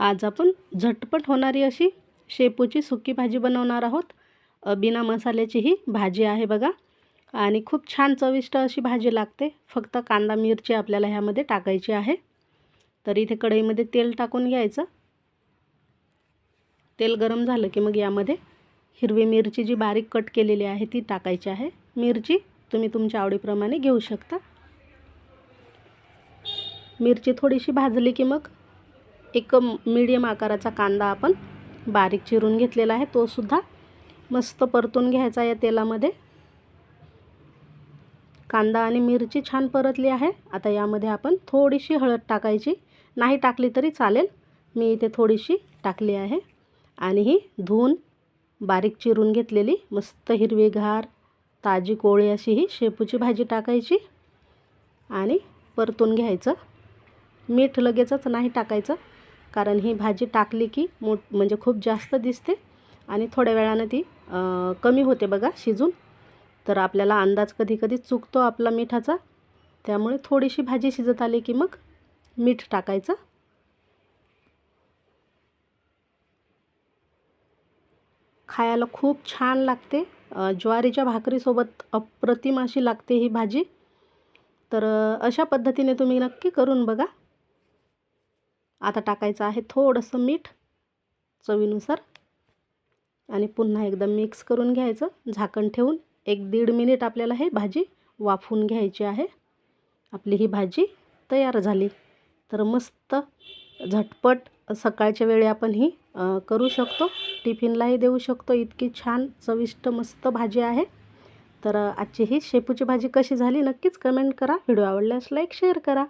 आज आपण झटपट होणारी अशी शेपूची सुकी भाजी बनवणार आहोत. बिना मसाल्याची ही भाजी आहे बघा. आणि खूप छान चविष्ट अशी भाजी लागते. फक्त कांदा मिरची आपल्याला ह्यामध्ये टाकायची आहे. तर इथे कढईमध्ये तेल टाकून घ्यायचं. तेल गरम झालं की मग यामध्ये हिरवी मिरची जी बारीक कट केलेली आहे ती टाकायची आहे. मिरची तुम्ही तुमच्या आवडीप्रमाणे घेऊ शकता. मिरची थोडीशी भाजली की मग एक मीडियम आकाराचा कांदा आपण बारीक चिरून घेतलेला आहे. तो सुद्धा मस्त परतून घ्यायचा या तेलामध्ये. कांदा आणि मिरची छान परतली आहे. आता यामध्ये आपण थोडीशी हळद टाकायची. नाही टाकली तरी चालेल. मी इथे थोडीशी टाकली आहे. आणि ही धुवून बारीक चिरून घेतलेली मस्त हिरवीगार ताजी कोळी अशी ही शेपूची भाजी टाकायची. आणि परतून घ्यायचं. मीठ लगेचच नाही टाकायचं. कारण ही भाजी टाकली की मोठ म्हणजे खूप जास्त दिसते आणि थोड्या वेळानं ती कमी होते बघा शिजून. तर आपल्याला अंदाज कधी कधी चुकतो आपला मिठाचा. त्यामुळे थोडीशी भाजी शिजत आली की मग मीठ टाकायचं. खायला खूप छान लागते. ज्वारीच्या भाकरीसोबत अप्रतिम अशी लागते ही भाजी. तर अशा पद्धतीने तुम्ही नक्की करून बघा. आता टाकायचं आहे थोडंसं मीठ चवीनुसार. आणि पुन्हा एकदा मिक्स करून घ्यायचं. झाकण ठेवून एक दीड मिनिट आपल्याला हे भाजी वाफवून घ्यायची आहे. आपली ही भाजी तयार झाली. तर मस्त झटपट सकाळच्या वेळी आपण ही करू शकतो. टिफिनलाही देऊ शकतो. इतकी छान चविष्ट मस्त भाजी आहे. तर आजची ही शेपूची भाजी कशी झाली नक्कीच कमेंट करा. व्हिडिओ आवडल्यास लाईक शेअर करा.